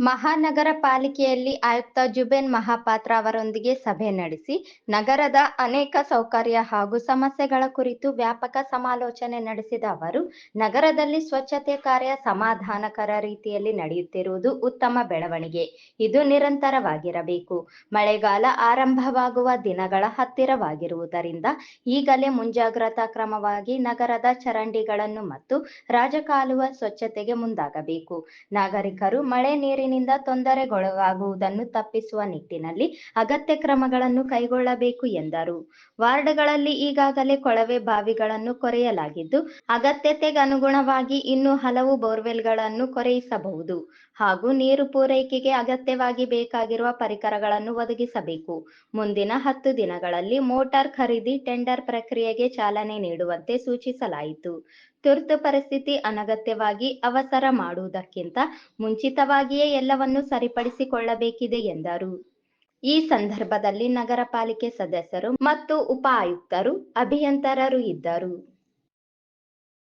ಮಹಾನಗರ ಪಾಲಿಕೆಯಲ್ಲಿ ಆಯುಕ್ತ ಜುಬೇನ್ ಮಹಾಪಾತ್ರ ಅವರೊಂದಿಗೆ ಸಭೆ ನಡೆಸಿ ನಗರದ ಅನೇಕ ಸೌಕರ್ಯ ಹಾಗೂ ಸಮಸ್ಯೆಗಳ ಕುರಿತು ವ್ಯಾಪಕ ಸಮಾಲೋಚನೆ ನಡೆಸಿದ ಅವರು, ನಗರದಲ್ಲಿ ಸ್ವಚ್ಛತೆ ಕಾರ್ಯ ಸಮಾಧಾನಕರ ರೀತಿಯಲ್ಲಿ ನಡೆಯುತ್ತಿರುವುದು ಉತ್ತಮ ಬೆಳವಣಿಗೆ. ಇದು ನಿರಂತರವಾಗಿರಬೇಕು. ಮಳೆಗಾಲ ಆರಂಭವಾಗುವ ದಿನಗಳ ಹತ್ತಿರವಾಗಿರುವುದರಿಂದ ಈಗಲೇ ಮುಂಜಾಗ್ರತಾ ಕ್ರಮವಾಗಿ ನಗರದ ಚರಂಡಿಗಳನ್ನು ಮತ್ತು ರಾಜಕಾಲುವ ಸ್ವಚ್ಛತೆಗೆ ಮುಂದಾಗಬೇಕು. ನಾಗರಿಕರು ಮಳೆ ನೀರಿನಿಂದ ತೊಂದರೆಗೊಳಗಾಗುವುದನ್ನು ತಪ್ಪಿಸುವ ನಿಟ್ಟಿನಲ್ಲಿ ಅಗತ್ಯ ಕ್ರಮಗಳನ್ನು ಕೈಗೊಳ್ಳಬೇಕು ಎಂದರು. ವಾರ್ಡ್ಗಳಲ್ಲಿ ಈಗಾಗಲೇ ಕೊಳವೆ ಬಾವಿಗಳನ್ನು ಕೊರೆಯಲಾಗಿದ್ದು, ಅಗತ್ಯತೆಗನುಗುಣವಾಗಿ ಇನ್ನೂ ಹಲವು ಬೋರ್ವೆಲ್ಗಳನ್ನು ಕೊರೆಯಿಸಬಹುದು ಹಾಗೂ ನೀರು ಪೂರೈಕೆಗೆ ಅಗತ್ಯವಾಗಿ ಬೇಕಾಗಿರುವ ಪರಿಕರಗಳನ್ನು ಒದಗಿಸಬೇಕು. ಮುಂದಿನ ಹತ್ತು ದಿನಗಳಲ್ಲಿ ಮೋಟಾರ್ ಖರೀದಿ ಟೆಂಡರ್ ಪ್ರಕ್ರಿಯೆಗೆ ಚಾಲನೆ ನೀಡುವಂತೆ ಸೂಚಿಸಲಾಯಿತು. ತುರ್ತು ಪರಿಸ್ಥಿತಿ ಅನಗತ್ಯವಾಗಿ ಅವಸರ ಮಾಡುವುದಕ್ಕಿಂತ ಮುಂಚಿತವಾಗಿಯೇ ಎಲ್ಲವನ್ನೂ ಸರಿಪಡಿಸಿಕೊಳ್ಳಬೇಕಿದೆ ಎಂದರು. ಈ ಸಂದರ್ಭದಲ್ಲಿ ನಗರ ಪಾಲಿಕೆ ಸದಸ್ಯರು ಮತ್ತು ಉಪ ಆಯುಕ್ತರು ಅಭಿಯಂತರರು ಇದ್ದರು.